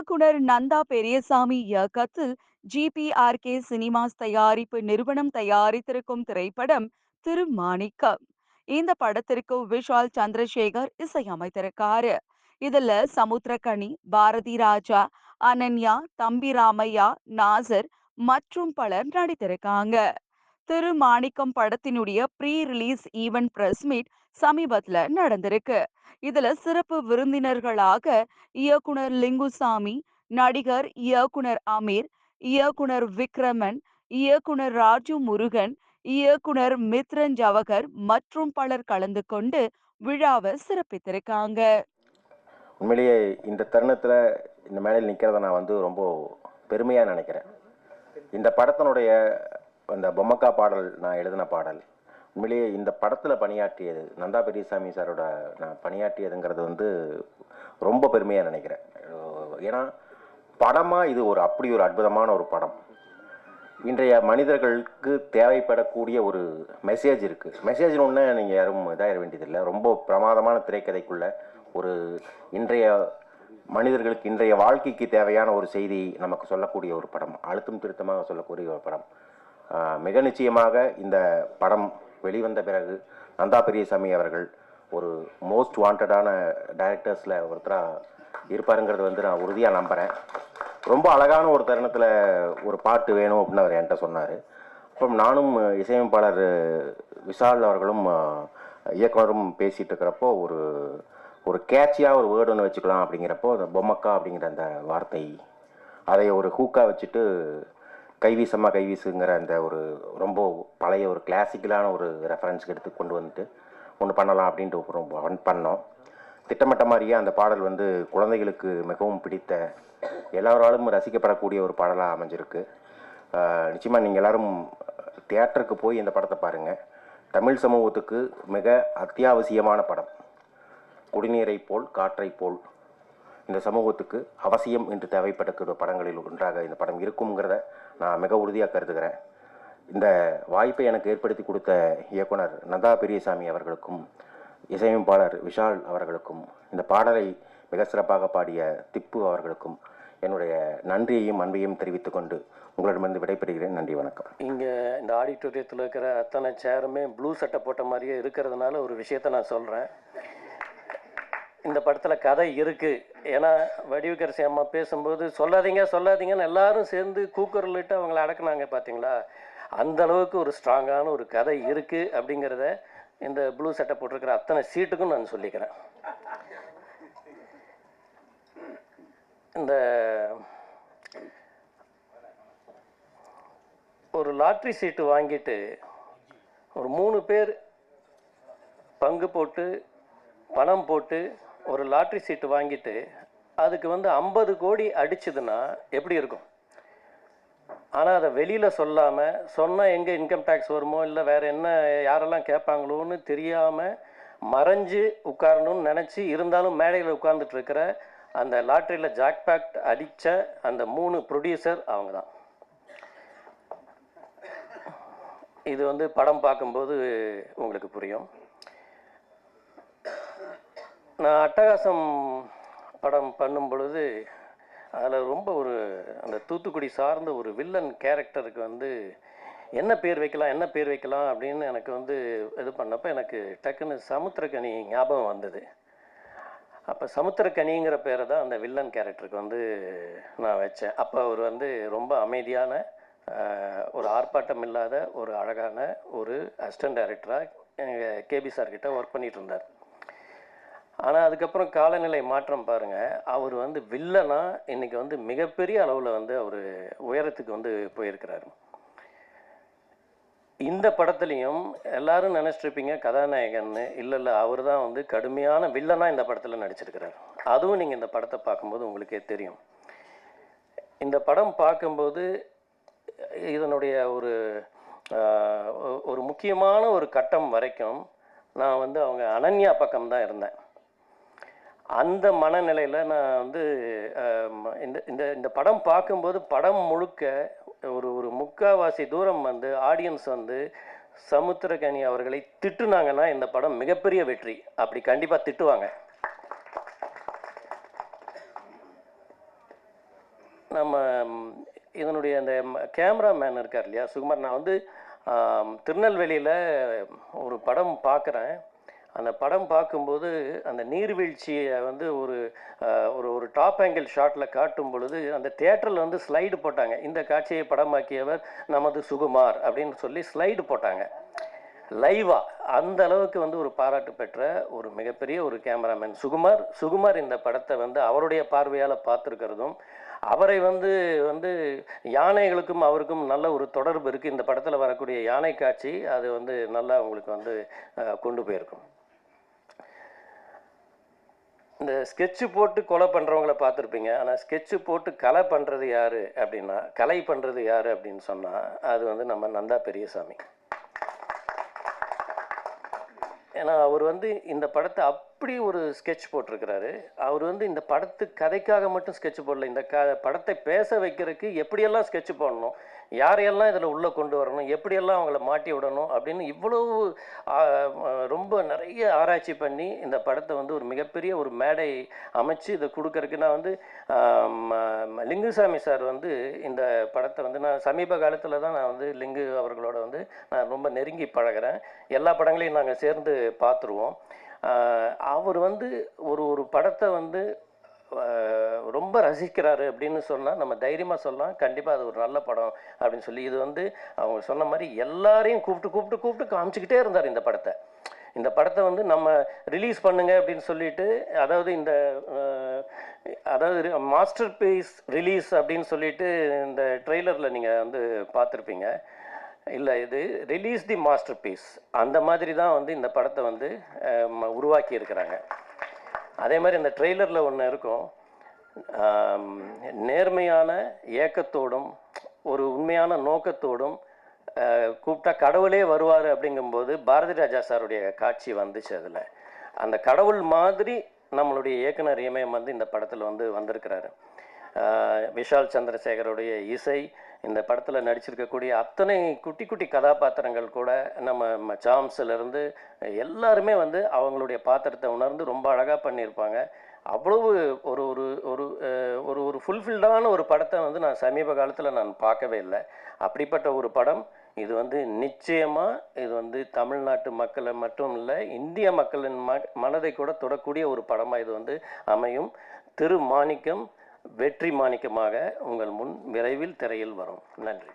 இயக்குனர் நந்தா பெரியசாமி இயக்கத்தில் ஜிபிஆர்கே சினிமாஸ் தயாரிப்பு நிறுவனம் தயாரித்திருக்கும் திரைப்படம் திருமாணிக்கம். இந்த படத்திற்கு விஷால் சந்திரசேகர் இசையமைத்திருக்காரு. இதுல சமுத்திரகனி பாரதி ராஜா அனன்யா தம்பி ராமையா நாசர் மற்றும் பலர் நடித்திருக்காங்க. திருமாணிக்கம் படத்தினுடைய pre release event press meet சமீபத்துல நடந்திருக்கு. இதுல சிறப்பு விருந்தினர்களாக இயக்குனர் லிங்குசாமி நடிகர் இயக்குனர் அமீர் இயக்குனர் விக்ரமன் இயக்குனர் ராஜு முருகன் இயக்குனர் மித்ரன் ஜவகர் மற்றும் பலர் கலந்து கொண்டு விழாவை சிறப்பித்திருக்காங்க. உண்மையிலேயே இந்த தருணத்தில் இந்த மேடையில் நிற்கிறத நான் வந்து ரொம்ப பெருமையாக நினைக்கிறேன். இந்த படத்தினுடைய அந்த பொம்மக்கா பாடல் நான் எழுதின பாடல். உண்மையிலேயே இந்த படத்தில் பணியாற்றியது நந்தா பெரியசாமி சாரோட நான் பணியாற்றியதுங்கிறது வந்து ரொம்ப பெருமையாக நினைக்கிறேன். ஏன்னா படமாக இது ஒரு அப்படி ஒரு அற்புதமான ஒரு படம். இன்றைய மனிதர்களுக்கு தேவைப்படக்கூடிய ஒரு மெசேஜ் இருக்குது மெசேஜ்னு ஒன்று நீங்கள் யாரும் இதாகிட வேண்டியதில்லை. ரொம்ப பிரமாதமான திரைக்கதைக்குள்ள ஒரு இன்றைய மனிதர்களுக்கு இன்றைய வாழ்க்கைக்கு தேவையான ஒரு செய்தி நமக்கு சொல்லக்கூடிய ஒரு படம். அழுத்தம் திருத்தமாக சொல்லக்கூடிய ஒரு படம். மிக நிச்சயமாக இந்த படம் வெளிவந்த பிறகு நந்தா பெரியசாமி அவர்கள் ஒரு மோஸ்ட் வாண்டடான டைரக்டர்ஸில் ஒருத்தராக இருப்பாருங்கிறது வந்து நான் உறுதியாக நம்புகிறேன் ரொம்ப அழகான ஒரு தருணத்தில் ஒரு பாட்டு வேணும் அப்படின்னு அவர் என்கிட்ட சொன்னார். அப்புறம் நானும் இசையமைப்பாளர் விஷால் அவர்களும் இயக்குனரும் பேசிகிட்டு இருக்கிறப்போ ஒரு ஒரு கேட்சியாக ஒரு வேர்டு ஒன்று வச்சுக்கலாம் அப்படிங்கிறப்போ அந்த பொம்மக்கா அப்படிங்கிற அந்த வார்த்தை அதை ஒரு ஹூக்கா வச்சுட்டு கைவீசம்மா கைவீசுங்கிற அந்த ஒரு ரொம்ப பழைய ஒரு கிளாசிக்கலான ஒரு ரெஃபரன்ஸ்க்கு எடுத்து கொண்டு வந்துட்டு ஒன்று பண்ணலாம் அப்படின்ட்டு ரொம்ப பண்ணோம். திட்டமிட்ட மாதிரியே அந்த பாடல் வந்து குழந்தைகளுக்கு மிகவும் பிடித்த எல்லோராலும் ரசிக்கப்படக்கூடிய ஒரு பாடலாக அமைஞ்சிருக்கு. நிச்சயமாக நீங்கள் எல்லாரும் தியேட்டருக்கு போய் இந்த படத்தை பாருங்கள் தமிழ் சமூகத்துக்கு மிக அத்தியாவசியமான படம். குடிநீரை போல் காற்றை போல். இந்த சமூகத்துக்கு அவசியம் என்று தேவைப்படக்கூடிய படங்களில் ஒன்றாக இந்த படம் இருக்குங்கிறத நான் மிக உறுதியாக கருதுகிறேன். இந்த வாய்ப்பை எனக்கு ஏற்படுத்தி கொடுத்த இயக்குனர் நந்தா பெரியசாமி அவர்களுக்கும் இசையமைப்பாளர் விஷால் அவர்களுக்கும் இந்த பாடலை மிக சிறப்பாக பாடிய திப்பு அவர்களுக்கும் என்னுடைய நன்றியையும் அன்பையும் தெரிவித்துக் கொண்டு உங்களிடமிருந்து விடைபெறுகிறேன். நன்றி வணக்கம். இங்கே இந்த ஆடிட்டோரியத்தில் இருக்கிற அத்தனை சேருமே ப்ளூ சட்டை போட்ட மாதிரியே இருக்கிறதுனால ஒரு விஷயத்த நான் சொல்கிறேன் இந்த படத்தில் கதை இருக்குது ஏன்னா வடிவுக்கரசி அம்மா பேசும்போது சொல்லாதீங்க சொல்லாதீங்கன்னு எல்லாரும் சேர்ந்து கூக்குரலிட்டு அவங்கள அடக்குனாங்க பார்த்தீங்களா அந்த அளவுக்கு ஒரு ஸ்ட்ராங்கான ஒரு கதை இருக்குது அப்படிங்கிறத இந்த ப்ளூ சட்டை போட்டிருக்கிற அத்தனை சீட்டுக்கும் நான் சொல்லிக்கிறேன். இந்த ஒரு லாட்ரி சீட்டு வாங்கிட்டு ஒரு மூணு பேர் பங்கு போட்டு பணம் போட்டு ஒரு லாட்ரி சீட்டு வாங்கிட்டு அதுக்கு வந்து ஐம்பது கோடி அடிச்சதுன்னா எப்படி இருக்கும்? ஆனால் அதை வெளியில் சொல்லாமல் சொன்னால் எங்கே இன்கம் டேக்ஸ் வருமோ இல்லை வேறு என்ன யாரெல்லாம் கேட்பாங்களோன்னு தெரியாமல் மறைஞ்சு உட்காரணும்னு நினச்சி இருந்தாலும் மேடையில் உட்கார்ந்துட்டு இருக்கிற அந்த லாட்ரியில் ஜாக்பேக்ட் அடித்த அந்த மூணு ப்ரொடியூசர் அவங்க தான் இது வந்து படம் பார்க்கும்போது உங்களுக்கு புரியும். நான் அட்டகாசம் படம் பண்ணும் பொழுது அதில் ரொம்ப ஒரு அந்த தூத்துக்குடி சார்ந்த ஒரு வில்லன் கேரக்டருக்கு வந்து என்ன பேர் வைக்கலாம் என்ன பேர் வைக்கலாம்? அப்படின்னு எனக்கு வந்து இது பண்ணப்போ எனக்கு டக்குன்னு சமுத்திரக்கனி ஞாபகம் வந்தது. அப்போ சமுத்திரக்கனிங்கிற பேரை தான் அந்த வில்லன் கேரக்டருக்கு வந்து நான் வச்சேன். அப்போ அவர் வந்து ரொம்ப அமைதியான ஒரு ஆர்ப்பாட்டம் இல்லாத ஒரு அழகான ஒரு அசிஸ்டன்ட் டைரக்டராக எங்கள் கேபி சார்கிட்ட ஒர்க் பண்ணிகிட்டு இருந்தார். ஆனால் அதுக்கப்புறம் காலநிலை மாற்றம் பாருங்கள் அவர் வந்து வில்லனா இன்னைக்கு வந்து மிகப்பெரிய அளவில் வந்து அவர் உயரத்துக்கு வந்து போயிருக்கிறாரு. இந்த படத்துலையும் எல்லாரும் நினச்சிட்ருப்பீங்க கதாநாயகன்னு. இல்லை இல்லை அவர் தான் வந்து கடுமையான வில்லனாக இந்த படத்தில் நடிச்சிருக்கிறார். அதுவும் நீங்கள் இந்த படத்தை பார்க்கும்போது உங்களுக்கே தெரியும். இந்த படம் பார்க்கும்போது இதனுடைய ஒரு ஒரு முக்கியமான ஒரு கட்டம் வரைக்கும் நான் வந்து அவங்க அனன்யா பக்கம் தான் இருந்தேன். அந்த மனநிலையில் நான் வந்து இந்த இந்த இந்த படம் பார்க்கும்போது படம் முழுக்க ஒரு ஒரு முக்காவாசி தூரம் வந்து ஆடியன்ஸ் வந்து சமுத்திரகனி அவர்களை திட்டுனாங்கன்னா இந்த படம் மிகப்பெரிய வெற்றி. அப்படி கண்டிப்பாக திட்டுவாங்க. நம்ம இதனுடைய அந்த கேமராமேன் இருக்கார் இல்லையா சுகுமார். நான் வந்து திருநெல்வேலியில் ஒரு படம் பார்க்குறேன். அந்த படம் பார்க்கும்போது அந்த நீர்வீழ்ச்சியை வந்து ஒரு ஒரு ஒரு டாப் ஆங்கிள் ஷாட்டில் காட்டும் பொழுது அந்த தேட்டரில் வந்து ஸ்லைடு போட்டாங்க. இந்த காட்சியை படமாக்கியவர் நமது சுகுமார் அப்படின்னு சொல்லி ஸ்லைடு போட்டாங்க. லைவா அந்த அளவுக்கு வந்து ஒரு பாராட்டு பெற்ற ஒரு மிகப்பெரிய ஒரு கேமராமேன் சுகுமார். சுகுமார் இந்த படத்தை வந்து அவருடைய பார்வையால் பார்த்துருக்கிறதும் அவரை வந்து வந்து யானைகளுக்கும் அவருக்கும் நல்ல ஒரு தொடர்பு இருக்குது இந்த படத்தில் வரக்கூடிய யானை காட்சி அது வந்து நல்லா உங்களுக்கு வந்து கொண்டு போயிருக்கும். இந்த ஸ்கெட்சு போட்டு கொலை பண்ணுறவங்கள பார்த்துருப்பீங்க. ஆனால் ஸ்கெட்சு போட்டு கலை பண்ணுறது யார் அப்படின்னா கலை பண்ணுறது யார் அப்படின்னு சொன்னால் அது வந்து நம்ம நந்தா பெரியசாமி. ஏன்னா அவர் வந்து இந்த படத்தை அப் அப்படி ஒரு ஸ்கெட்ச் போட்டிருக்கிறாரு. அவர் வந்து இந்த படத்து கதைக்காக மட்டும் ஸ்கெட்ச் போடல. இந்த க படத்தை பேச வைக்கிறதுக்கு எப்படியெல்லாம் ஸ்கெட்ச் போடணும்? யாரையெல்லாம் இதில் உள்ளே கொண்டு வரணும்? எப்படியெல்லாம் அவங்கள மாட்டி விடணும்? அப்படின்னு இவ்வளவு ரொம்ப நிறைய ஆராய்ச்சி பண்ணி இந்த படத்தை வந்து ஒரு மிகப்பெரிய ஒரு மேடை அமைச்சு இதை கொடுக்கறதுக்கு நான் வந்து லிங்குசாமி சார் வந்து இந்த படத்தை வந்து நான் சமீப காலத்தில் தான் நான் வந்து லிங்கு அவர்களோட வந்து நான் ரொம்ப நெருங்கி பழகுறேன். எல்லா படங்களையும் நாங்கள் சேர்ந்து பார்த்துருவோம். அவர் வந்து ஒரு ஒரு படத்தை வந்து ரொம்ப ரசிக்கிறாரு அப்படின்னு சொன்னால் நம்ம தைரியமாக சொல்லலாம். கண்டிப்பாக அது ஒரு நல்ல படம் அப்படின்னு சொல்லி இது வந்து அவங்க சொன்ன மாதிரி எல்லாரையும் கூப்பிட்டு கூப்பிட்டு கூப்பிட்டு காமிச்சிக்கிட்டே இருந்தார் இந்த படத்தை. இந்த படத்தை வந்து நம்ம ரிலீஸ் பண்ணுங்க அப்படின்னு சொல்லிட்டு அதாவது இந்த அதாவது மாஸ்டர் பீஸ் ரிலீஸ் அப்படின்னு சொல்லிட்டு இந்த ட்ரெய்லரில் நீங்கள் வந்து பார்த்துருப்பீங்க. இல்லை இது ரிலீஸ் தி மாஸ்டர் பீஸ் அந்த மாதிரி தான் வந்து இந்த படத்தை வந்து உருவாக்கி இருக்கிறாங்க. அதே மாதிரி இந்த ட்ரெய்லரில் ஒன்று இருக்கும். நேர்மையான ஏக்கத்தோடும் ஒரு உண்மையான நோக்கத்தோடும் கூப்பிட்டா கடவுளே வருவார் அப்படிங்கும்போது பாரதி ராஜா சாருடைய காட்சி வந்துச்சு அதில். அந்த கடவுள் மாதிரி நம்மளுடைய இயக்குனர் இமயம் வந்து இந்த படத்தில் வந்து வந்திருக்கிறாரு. விஷால் சந்திரசேகருடைய இசை இந்த படத்தில் நடிச்சிருக்கக்கூடிய அத்தனை குட்டி குட்டி கதாபாத்திரங்கள் கூட நம்ம ம- எல்லாருமே வந்து அவங்களுடைய பாத்திரத்தை உணர்ந்து ரொம்ப அழகாக பண்ணியிருப்பாங்க. அவ்வளவு ஒரு ஒரு ஒரு ஒரு ஒரு ஃபுல்ஃபில்டான ஒரு படத்தை வந்து நான் சமீப காலத்தில் நான் பார்க்கவே இல்லை. அப்படிப்பட்ட ஒரு படம். இது வந்து நிச்சயமாக இது வந்து தமிழ்நாட்டு மக்களை மட்டும் இல்லை இந்திய மக்களின் ம மனதை கூட தொடக்கூடிய ஒரு படமாக இது வந்து அமையும். திரு மாணிக்கம் வெற்றி மாணிக்கமாக உங்கள் முன் விரைவில் திரையில் வரும். நன்றி.